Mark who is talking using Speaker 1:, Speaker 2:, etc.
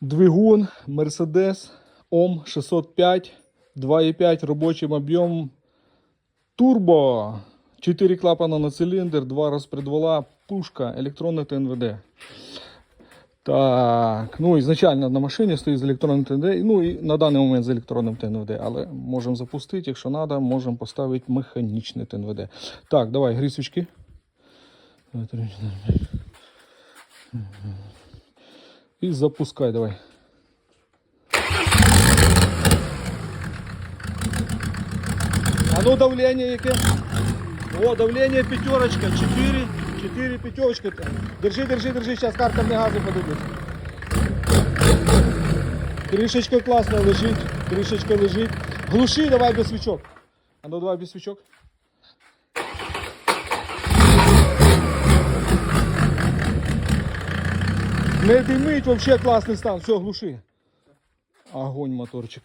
Speaker 1: Двигун Mercedes OM 605, 2,5 робочим об'ємом. Турбо. 4 клапана на циліндр, 2 розпредвала, пушка, електронне ТНВД. Так, ну ізначально на машині стоїть з електронним ТНВД, ну і на даний момент з електронним ТНВД, але можемо запустити, якщо треба, можемо поставити механічне ТНВД. Так, давай, грі І запускай, давай. А ну давление яке? О, давление пятерочка, 4, 4 пятерочка. Держи, держи, держи, сейчас карта мне газу подадут. Крышечка классно лежит, крышечка лежит. Глуши давай без свечок. А ну давай без свечок. Не димить, вообще классный стан. Все, глуши. Огонь моторчик.